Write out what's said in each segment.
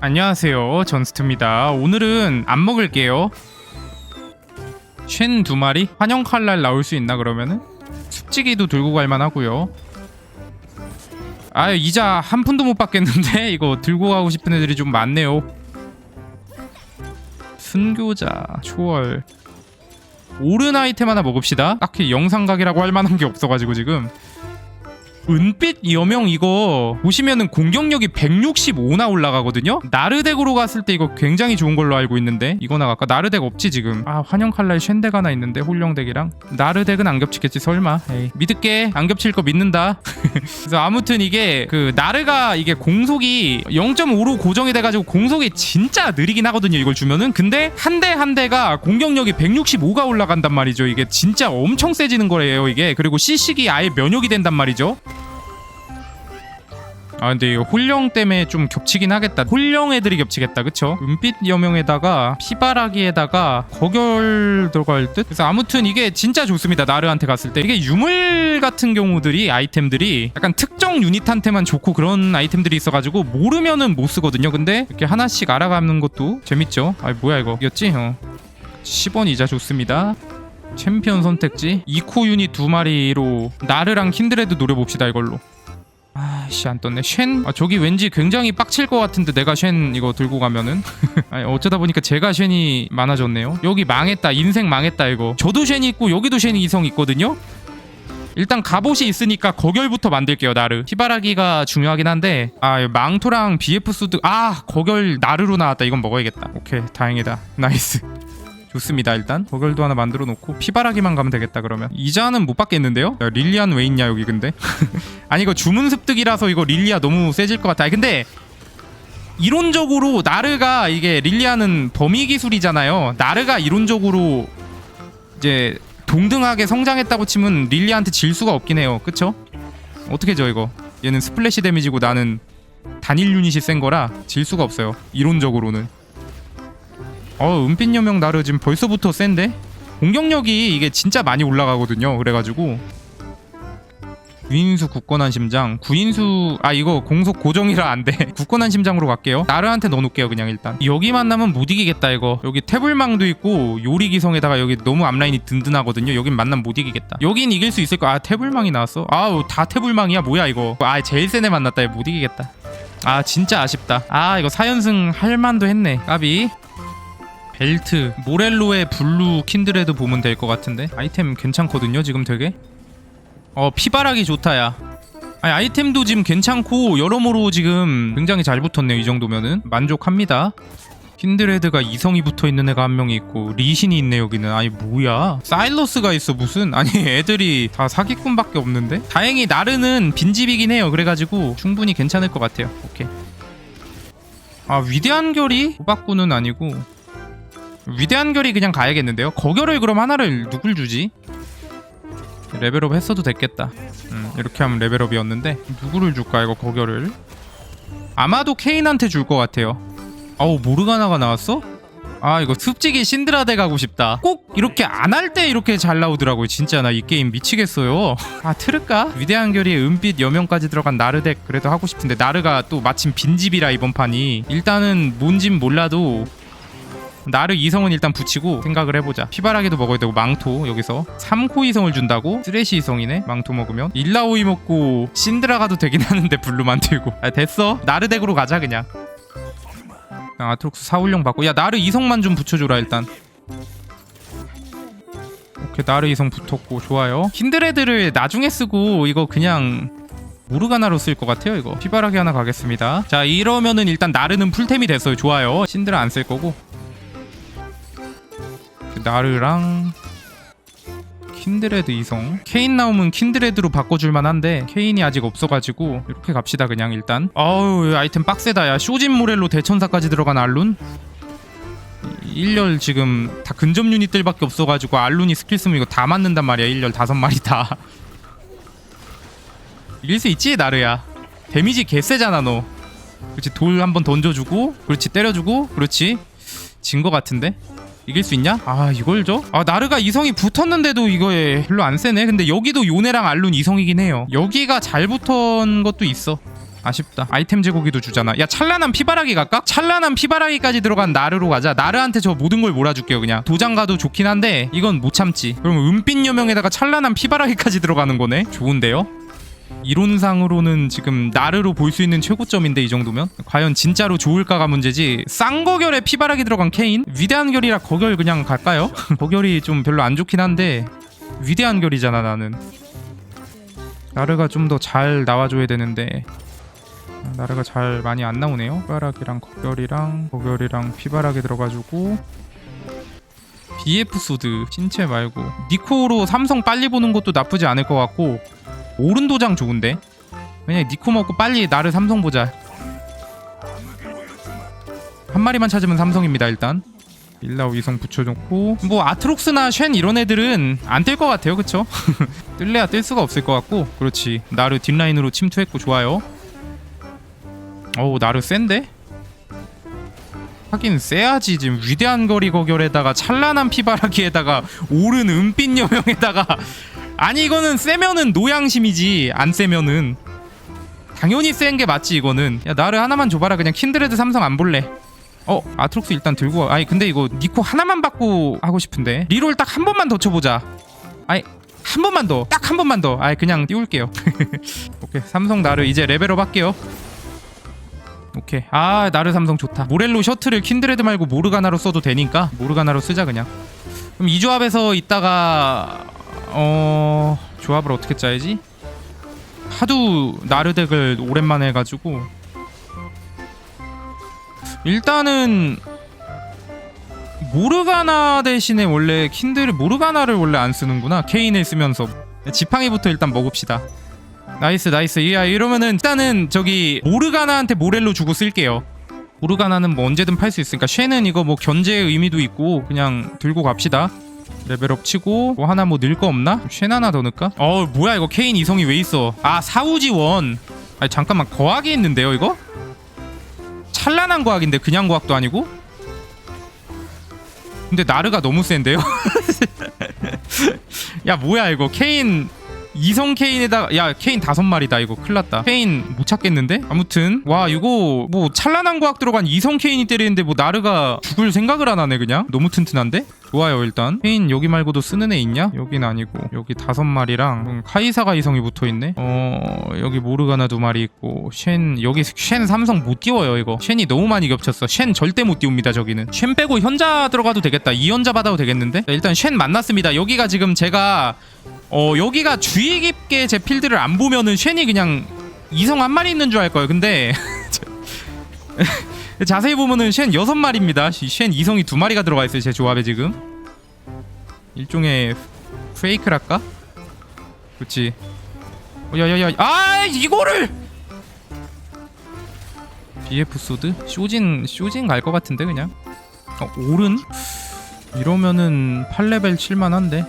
안녕하세요. 전스트입니다. 오늘은 안 먹을게요. 쉔 두 마리? 환영 칼날 나올 수 있나 그러면은? 숲지기도 들고 갈만 하고요. 아 이자 한 푼도 못 받겠는데? 이거 들고 가고 싶은 애들이 좀 많네요. 순교자 초월. 오른 아이템 하나 먹읍시다. 딱히 영상각이라고 할 만한 게 없어가지고 지금 은빛 여명 이거 보시면은 공격력이 165나 올라가거든요. 나르덱으로 갔을 때 이거 굉장히 좋은 걸로 알고 있는데 이거 나갈까? 나르덱 없지 지금. 아 환영 칼날 쉔덱 하나 있는데 홀령덱이랑 나르덱은 안 겹치겠지 설마. 에이, 믿을게 안 겹칠 거 믿는다. 그래서 아무튼 이게 그 나르가 이게 공속이 0.5로 고정이 돼가지고 공속이 진짜 느리긴 하거든요. 이걸 주면은 근데 한 대한 대가 공격력이 165가 올라간단 말이죠. 이게 진짜 엄청 세지는 거예요. 이게 그리고 시식이 아예 면역이 된단 말이죠. 아 근데 이거 홀령 때문에 좀 겹치긴 하겠다. 홀령 애들이 겹치겠다 그쵸? 은빛 여명에다가 피바라기에다가 거결 들어갈 듯? 그래서 아무튼 이게 진짜 좋습니다 나르한테 갔을 때. 이게 유물 같은 경우들이 아이템들이 약간 특정 유닛한테만 좋고 그런 아이템들이 있어가지고 모르면은 못 쓰거든요. 근데 이렇게 하나씩 알아가는 것도 재밌죠? 아 뭐야 이거? 이겼지? 어. 10원 이자 좋습니다. 챔피언 선택지. 이코 유닛 두 마리로 나르랑 킨드레드 노려봅시다 이걸로 아씨 안 떴네. 쉔? 아 저기 왠지 굉장히 빡칠 것 같은데 내가 쉔 이거 들고 가면은? 아니 어쩌다 보니까 제가 쉔이 많아졌네요. 여기 망했다. 인생 망했다 이거. 저도 쉔이 있고 여기도 쉔이 이성 있거든요? 일단 갑옷이 있으니까 거결부터 만들게요 나르. 히바라기가 중요하긴 한데 아 망토랑 BF 수드 아 거결 나르로 나왔다. 이건 먹어야겠다. 오케이 다행이다. 나이스 좋습니다 일단. 거결도 하나 만들어 놓고 피바라기만 가면 되겠다 그러면. 이자는 못 받겠는데요? 야, 릴리안 왜 있냐 여기 근데? 아니 이거 주문 습득이라서 이거 릴리아 너무 세질 것 같아. 아니, 근데 이론적으로 나르가 이게 릴리아는 범위 기술이잖아요. 나르가 이론적으로 이제 동등하게 성장했다고 치면 릴리아한테 질 수가 없긴 해요. 그쵸? 어떻게 져 이거? 얘는 스플래시 데미지고 나는 단일 유닛이 센 거라 질 수가 없어요. 이론적으로는 어 은빛 여명 나르 지금 벌써부터 센데? 공격력이 이게 진짜 많이 올라가거든요 그래가지고. 구인수 굳건한 심장. 구인수 아 이거 공속 고정이라 안돼. 굳건한 심장으로 갈게요. 나르한테 넣어놓을게요 그냥 일단. 여기 만 나면 못 이기겠다 이거. 여기 태블망도 있고 요리기성에다가 여기 너무 앞라인이 든든하거든요. 여긴 만나면 못 이기겠다. 여긴 이길 수 있을 거아 태블망이 나왔어? 아우 다 태블망이야? 뭐야 이거? 아 제일 센애 만났다 못 이기겠다. 아 진짜 아쉽다. 아 이거 4연승 할 만도 했네. 까비 벨트 모렐로의 블루 킨드레드 보면 될 것 같은데? 아이템 괜찮거든요 지금 되게? 어 피바라기 좋다 야. 아니, 아이템도 지금 괜찮고 여러모로 지금 굉장히 잘 붙었네요 이 정도면은. 만족합니다. 킨드레드가 이성이 붙어있는 애가 한 명이 있고 리신이 있네 여기는. 아니 뭐야? 사일러스가 있어 무슨? 아니 애들이 다 사기꾼밖에 없는데? 다행히 나르는 빈집이긴 해요. 그래가지고 충분히 괜찮을 것 같아요. 오케이. 아 위대한 결이? 호박구는 아니고 위대한 결이 그냥 가야겠는데요 거결을 그럼 하나를 누굴 주지 레벨업 했어도 됐겠다. 음, 이렇게 하면 레벨업이었는데 누구를 줄까 이거 거결을? 아마도 케인한테 줄 것 같아요. 아우 모르가나가 나왔어? 아 이거 습지기 신드라데 가고 싶다. 꼭 이렇게 안 할 때 이렇게 잘 나오더라고요. 진짜 나 이 게임 미치겠어요. 아 틀을까? 위대한 결의에 은빛 여명까지 들어간 나르덱 그래도 하고 싶은데 나르가 또 마침 빈집이라 이번 판이 일단은 뭔진 몰라도 나르 이성은 일단 붙이고 생각을 해보자. 피바라기도 먹어야 되고 망토 여기서 3코 이성을 준다고? 쓰레시 이성이네. 망토 먹으면. 일라오이 먹고 신드라 가도 되긴 하는데 블루 만들고. 아 됐어. 나르 덱으로 가자 그냥. 그냥 아트록스 사울령 받고. 야 나르 이성만 좀 붙여줘라 일단. 오케이 나르 이성 붙었고. 좋아요. 킨드레드를 나중에 쓰고 이거 그냥 모르가나로 쓸 것 같아요 이거. 피바라기 하나 가겠습니다. 자 이러면은 일단 나르는 풀템이 됐어요. 좋아요. 신드라 안 쓸 거고 나르랑 킨드레드 이성? 케인 나오면 킨드레드로 바꿔줄 만 한데 케인이 아직 없어가지고 이렇게 갑시다 그냥 일단. 아우 아이템 빡세다. 야 쇼진 모렐로 대천사까지 들어간 알룬? 1열 지금 다 근접 유닛들밖에 없어가지고 알룬이 스킬 쓰면 이거 다 맞는단 말이야. 1열 다섯 마리 다. 이길 수 있지 나르야? 데미지 개세잖아 너. 그렇지 돌 한번 던져주고 그렇지 때려주고 그렇지. 진 거 같은데 이길 수 있냐? 아 이걸 줘? 아 나르가 이성이 붙었는데도 이거에 별로 안 세네? 근데 여기도 요네랑 알룬 이성이긴 해요. 여기가 잘 붙은 것도 있어. 아쉽다. 아이템 제고기도 주잖아. 야 찬란한 피바라기 갈까? 찬란한 피바라기까지 들어간 나르로 가자. 나르한테 저 모든 걸 몰아줄게요 그냥. 도장 가도 좋긴 한데 이건 못 참지. 그럼 은빛 여명에다가 찬란한 피바라기까지 들어가는 거네? 좋은데요? 이론상으로는 지금 나르로 볼 수 있는 최고점인데 이 정도면? 과연 진짜로 좋을까가 문제지. 쌍거결에 피바라기 들어간 케인? 위대한 결이라 거결 그냥 갈까요? 거결이 좀 별로 안 좋긴 한데 위대한 결이잖아 나는. 나르가 좀 더 잘 나와줘야 되는데. 아, 나르가 잘 많이 안 나오네요. 피바라기랑 거결이랑 거결이랑 피바라기 들어가지고. BF 소드 신체 말고. 니코로 삼성 빨리 보는 것도 나쁘지 않을 것 같고 오른 도장 좋은데? 그냥 니코 먹고 빨리 나를 삼성 보자. 한 마리만 찾으면 삼성입니다 일단. 일라오 이성 붙여놓고. 뭐 아트록스나 쉔 이런 애들은 안 뜰 것 같아요 그쵸? 뜰래야 뜰 수가 없을 것 같고. 그렇지. 나르 뒷라인으로 침투했고 좋아요. 어우 나르 센데? 하긴 세야지. 지금 위대한 거리 거결에다가 찬란한 피바라기에다가 오른 은빛 여명에다가 아니 이거는 세면은 노양심이지. 안 세면은. 당연히 센 게 맞지 이거는. 야 나를 하나만 줘봐라. 그냥 킨드레드 삼성 안 볼래. 어 아트록스 일단 들고 와. 아니 근데 이거 니코 하나만 받고 하고 싶은데. 리롤 딱 한 번만 더 쳐보자. 아니 한 번만 더. 딱 한 번만 더. 아니 그냥 띄울게요. 오케이. 삼성 나를 이제 레벨업 할게요. 오케이. 아 나르 삼성 좋다. 모렐로 셔틀을 킨드레드 말고 모르가나로 써도 되니까 모르가나로 쓰자 그냥. 그럼 이 조합에서 이따가 어 조합을 어떻게 짜야지? 하도 나르 덱을 오랜만에 해가지고. 일단은 모르가나 대신에 원래 킨드를 모르가나를 원래 안 쓰는구나. 케인을 쓰면서. 지팡이부터 일단 먹읍시다. 나이스 나이스. 야 이러면은 일단은 저기 모르가나한테 모렐로 주고 쓸게요. 모르가나는 뭐 언제든 팔 수 있으니까. 쉐는 이거 뭐 견제의 의미도 있고 그냥 들고 갑시다 레벨업 치고 뭐 하나 뭐늘거 없나? 쉔 하나 더 넣을까? 어 뭐야 이거 케인 이성이 왜 있어 아 사우지원 아니 잠깐만 거학이 있는데요 이거? 찬란한 과학인데 그냥 과학도 아니고? 근데 나르가 너무 센데요? 야 뭐야 이거 케인 이성 케인에다가 야 케인 다섯 마리다. 이거 큰일 났다. 케인 못 찾겠는데? 아무튼 와 이거 뭐 찬란한 과학 들어간 이성 케인이 때리는데 뭐 나르가 죽을 생각을 안 하네 그냥? 너무 튼튼한데? 좋아요 일단. 케인 여기 말고도 쓰는 애 있냐? 여긴 아니고. 여기 다섯 마리랑 음, 카이사가 이성이 붙어있네? 어 여기 모르가나 두 마리 있고 쉔 여기 쉔 삼성 못 띄워요 이거. 쉔이 너무 많이 겹쳤어. 쉔 절대 못 띄웁니다 저기는. 쉔 빼고 현자 들어가도 되겠다. 이 현자 받아도 되겠는데? 자, 일단 쉔 만났습니다. 여기가 지금 제가 어 여기가 주의 깊게 제 필드를 안 보면은 쉔이 그냥 이성 한 마리 있는 줄 알 거예요? 근데 자세히 보면은 쉔 여섯 마리입니다. 쉔 이성이 두 마리가 들어가 있어요 제 조합에 지금. 일종의 페이크랄까? 그렇지 어, 야야야. 아 이거를! BF 소드? 쇼진 쇼진 갈 것 같은데 그냥? 어, 오른? 이러면은 8레벨 칠만한데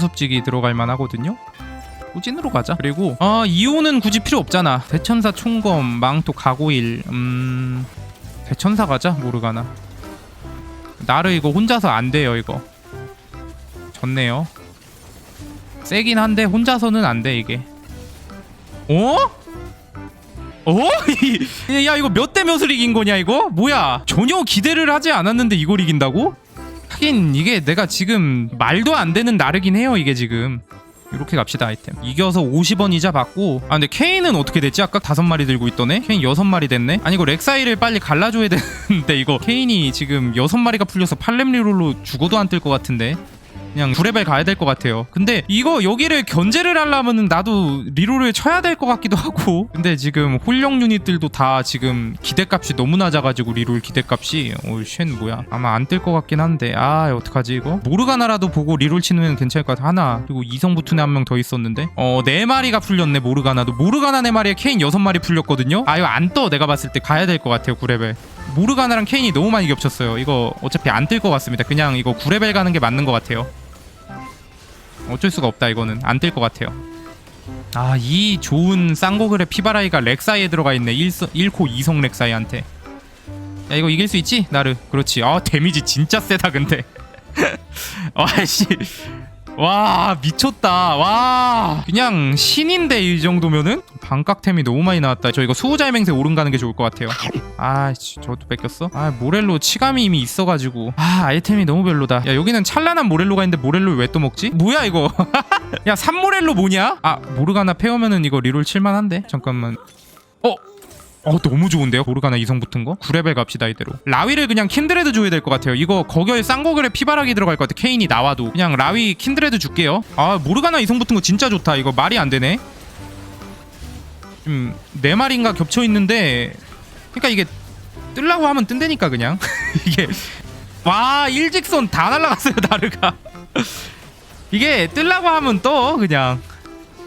하섭직이 들어갈 만하거든요. 꾸진으로 가자. 그리고 아 이호는 굳이 필요 없잖아. 대천사 총검, 망토 가고일, 음 대천사 가자. 모르가나. 나를 이거 혼자서 안 돼요 이거. 졌네요. 세긴 한데 혼자서는 안 돼 이게. 어? 어? 이- 야 이거 몇 대 몇을 이긴 거냐 이거? 뭐야? 전혀 기대를 하지 않았는데 이걸 이긴다고? 하긴 이게 내가 지금 말도 안 되는 나르긴 해요 이게 지금. 이렇게 갑시다 아이템. 이겨서 50원 이자 받고. 아 근데 케인은 어떻게 됐지? 아까 다섯 마리 들고 있더네? 케인 여섯 마리 됐네? 아니 이거 렉사이를 빨리 갈라줘야 되는데 이거. 케인이 지금 여섯 마리가 풀려서 팔렘 리롤로 죽어도 안 뜰 것 같은데 그냥 9레벨 가야 될 것 같아요. 근데 이거 여기를 견제를 하려면은 나도 리롤을 쳐야 될 것 같기도 하고. 근데 지금 홀령 유닛들도 다 지금 기대값이 너무 낮아가지고 리롤 기대값이 어쉔 뭐야. 아마 안 뜰 것 같긴 한데. 아 어떡하지 이거? 모르가나라도 보고 리롤 치면 괜찮을 것 같아. 하나. 그리고 이성부투네 한명 더 있었는데. 어네 마리가 풀렸네 모르가나도. 모르가나 네 마리에 케인 여섯 마리 풀렸거든요. 아 이거 안 떠. 내가 봤을 때 가야 될 것 같아요 9레벨. 모르가나랑 케인이 너무 많이 겹쳤어요. 이거 어차피 안 뜰 것 같습니다. 그냥 이거 9레벨 가는 게 맞는 것 같아요 어쩔 수가 없다. 이거는 안뜰것 같아요. 아 이 좋은 쌍고글의 피바라이가 렉사이에 들어가 있네. 1, 1코 2성 렉사이한테. 야 이거 이길 수 있지? 나르. 그렇지. 아 데미지 진짜 세다 근데. 아씨 와 미쳤다. 와. 그냥 신인데 이 정도면은 반깍템이 너무 많이 나왔다. 저 이거 수호자의 맹세 오른 가는 게 좋을 것 같아요. 아 씨, 저것도 뺏겼어? 아 모렐로 치감이 이미 있어가지고. 아 아이템이 너무 별로다. 야 여기는 찬란한 모렐로가 있는데 모렐로 왜 또 먹지? 뭐야 이거? 야 3모렐로 뭐냐? 아 모르가나 페어면은 이거 리롤 칠만한데? 잠깐만. 어 어 너무 좋은데요? 모르가나 이성 붙은 거? 9레벨 갑시다 이대로. 라위를 그냥 킨드레드 줘야 될 것 같아요. 이거 거겨에 쌍거글에 피바라기 들어갈 것 같아. 케인이 나와도. 그냥 라위 킨드레드 줄게요. 아 모르가나 이성 붙은 거 진짜 좋다. 이거 말이 안 되네. 좀 네 마리인가 겹쳐 있는데 그러니까 이게 뜰라고 하면 뜬다니까 그냥. 이게 와 일직선 다 날라갔어요 나르가. 이게 뜰라고 하면 떠 그냥.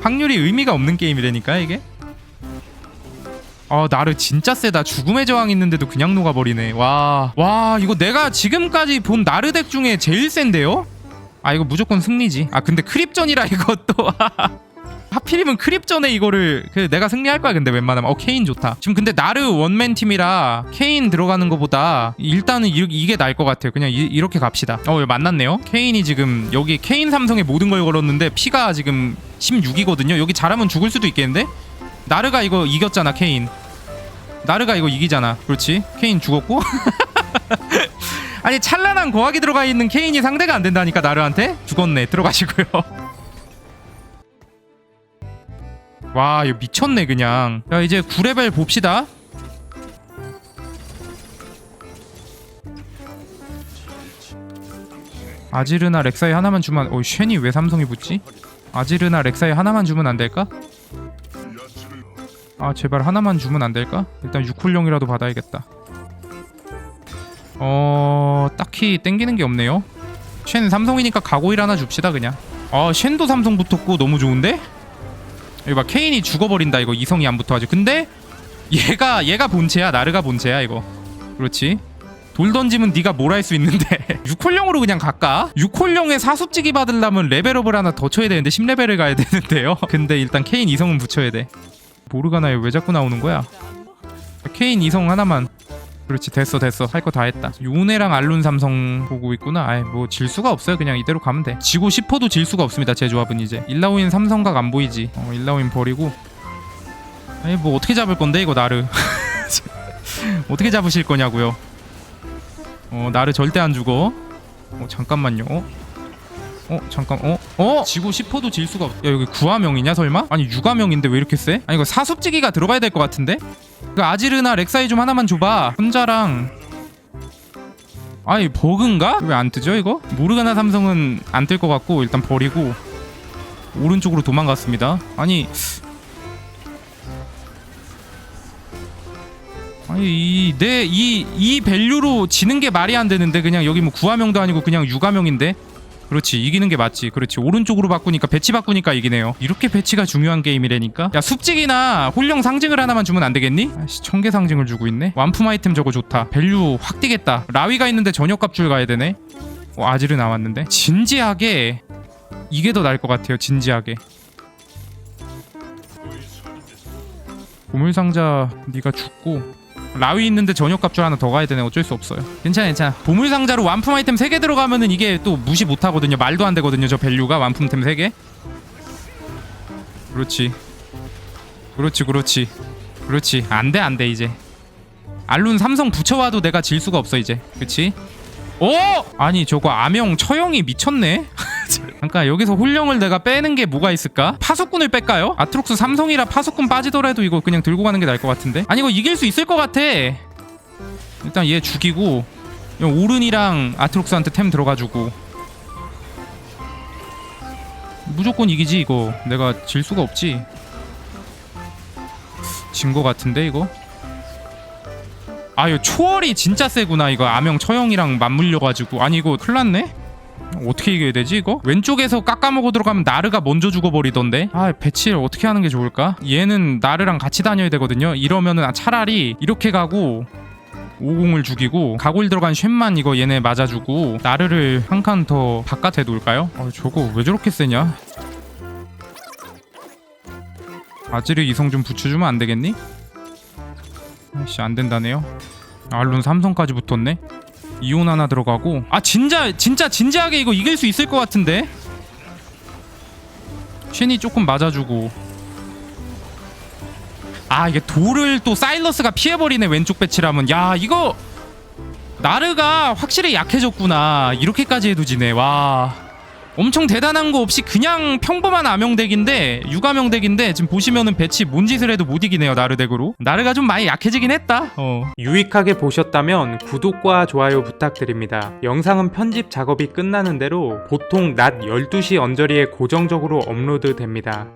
확률이 의미가 없는 게임이라니까 이게 아 나르 진짜 세다. 죽음의 저항 있는데도 그냥 녹아버리네. 와와 이거 내가 지금까지 본 나르 덱 중에 제일 센데요? 아 이거 무조건 승리지. 아 근데 크립전이라 이것도. 하필이면 크립전에 이거를 그 내가 승리할 거야 근데 웬만하면. 어 케인 좋다. 지금 근데 나르 원맨 팀이라 케인 들어가는 것보다 일단은 이, 이게 나을 것 같아요. 그냥 이, 렇게 갑시다. 어 만났네요. 케인이 지금 여기 케인 삼성에 모든 걸 걸었는데 피가 지금 16이거든요. 여기 잘하면 죽을 수도 있겠는데? 나르가 이거 이겼잖아 케인 나르가 이거 이기잖아. 그렇지? 케인 죽었고? 아니 찬란한 고학이 들어가 있는 케인이 상대가 안 된다니까 나르한테? 죽었네. 들어가시고요. 와 이거 미쳤네 그냥. 야 이제 9레벨 봅시다. 아지르나 렉사이 하나만 주면 어 쉔이 왜 삼성이 붙지? 아지르나 렉사이 하나만 주면 안 될까? 아 제발 하나만 주면 안 될까? 일단 6쿨용이라도 받아야겠다. 어... 딱히 땡기는 게 없네요. 쉔 삼성이니까 가고일 하나 줍시다 그냥. 아 쉔도 삼성 붙었고 너무 좋은데? 이거 봐 케인이 죽어버린다 이거. 이성이 안 붙어가지고. 근데 얘가 얘가 본체야. 나르가 본체야 이거. 그렇지. 돌 던지면 네가 뭘 할 수 있는데? 6홀령으로 그냥 갈까? 6홀령에 사수찌기 받으려면 레벨업을 하나 더 쳐야 되는데 10레벨을 가야 되는데요? 근데 일단 케인 이성은 붙여야 돼 모르가나에 왜 자꾸 나오는 거야? 케인 이성 하나만. 그렇지 됐어 됐어. 할 거 다 했다. 요네랑 알룬 삼성 보고 있구나. 아이 뭐 질 수가 없어요. 그냥 이대로 가면 돼. 지고 싶어도 질 수가 없습니다 제 조합은 이제. 일라오인 삼성각 안 보이지. 어 일라오인 버리고. 아니 뭐 어떻게 잡을 건데 이거 나를 어떻게 잡으실 거냐고요? 어 나를 절대 안 죽어. 어 잠깐만요 어? 어 잠깐 어? 어? 지고 싶어도 질 수가 없. 야 여기 구화명이냐 설마? 아니 육화명인데 왜 이렇게 세? 아니 이거 사습지기가 들어가야 될 것 같은데? 그 아지르나 렉사이 좀 하나만 줘봐. 혼자랑 아니 버그인가? 왜 안 뜨죠 이거? 모르가나 삼성은 안 뜰 것 같고 일단 버리고 오른쪽으로 도망갔습니다. 아니 아니 이내이이 이 밸류로 지는 게 말이 안 되는데 그냥 여기 뭐 구화명도 아니고 그냥 육화명인데 그렇지 이기는 게 맞지. 그렇지 오른쪽으로 바꾸니까 배치 바꾸니까 이기네요. 이렇게 배치가 중요한 게임이라니까? 야 숲직이나 홀령 상징을 하나만 주면 안 되겠니? 아씨 청개 상징을 주고 있네. 완품 아이템 저거 좋다. 밸류 확 뛰겠다. 라위가 있는데 저녁 값줄 가야 되네. 어, 아지르 나왔는데? 진지하게 이게 더 나을 것 같아요 진지하게. 보물상자 네가 죽고 라위 있는데 저녁 값줄 하나 더 가야 되네. 어쩔 수 없어요. 괜찮아 괜찮아 보물상자로 완품 아이템 3개 들어가면은 이게 또 무시 못하거든요. 말도 안 되거든요 저 밸류가. 완품템 3개. 그렇지. 그렇지 그렇지. 그렇지. 안 돼 안 돼 이제. 알룬 삼성 붙여와도 내가 질 수가 없어 이제. 그치? 오! 아니 저거 암영 처형이 미쳤네 잠깐 여기서 홀령을 내가 빼는 게 뭐가 있을까? 파수꾼을 뺄까요? 아트록스 삼성이라 파수꾼 빠지더라도 이거 그냥 들고 가는 게 나을 것 같은데? 아니 이거 이길 수 있을 것 같아! 일단 얘 죽이고 오른이랑 아트록스한테 템 들어가주고. 무조건 이기지 이거. 내가 질 수가 없지. 진 거 같은데 이거? 아 이거 초월이 진짜 세구나 이거. 암영 처형이랑 맞물려가지고. 아니 이거 큰일 났네 어떻게 이겨야 되지 이거? 왼쪽에서 깎아먹어 들어가면 나르가 먼저 죽어버리던데 아 배치를 어떻게 하는 게 좋을까? 얘는 나르랑 같이 다녀야 되거든요 이러면은 차라리 이렇게 가고 50을 죽이고 가골 들어간 쉔만 이거 얘네 맞아주고 나르를 한 칸 더 바깥에 놓을까요? 아 저거 왜 저렇게 세냐? 아지르 이성 좀 붙여주면 안 되겠니? 아이씨 안 된다네요 알룬 삼성까지 붙었네 이온 하나 들어가고. 아 진짜 진짜 진지하게 이거 이길 수 있을 것 같은데? 쉔이 조금 맞아주고. 아 이게 돌을 또 사일러스가 피해버리네 왼쪽 배치라면. 야 이거 나르가 확실히 약해졌구나. 이렇게까지 해도 지네. 와 엄청 대단한 거 없이 그냥 평범한 암영덱인데 육암영덱인데 지금 보시면은 배치 뭔 짓을 해도 못 이기네요 나르 덱으로 나르가 좀 많이 약해지긴 했다 어. 유익하게 보셨다면 구독과 좋아요 부탁드립니다. 영상은 편집 작업이 끝나는 대로 보통 낮 12시 언저리에 고정적으로 업로드 됩니다.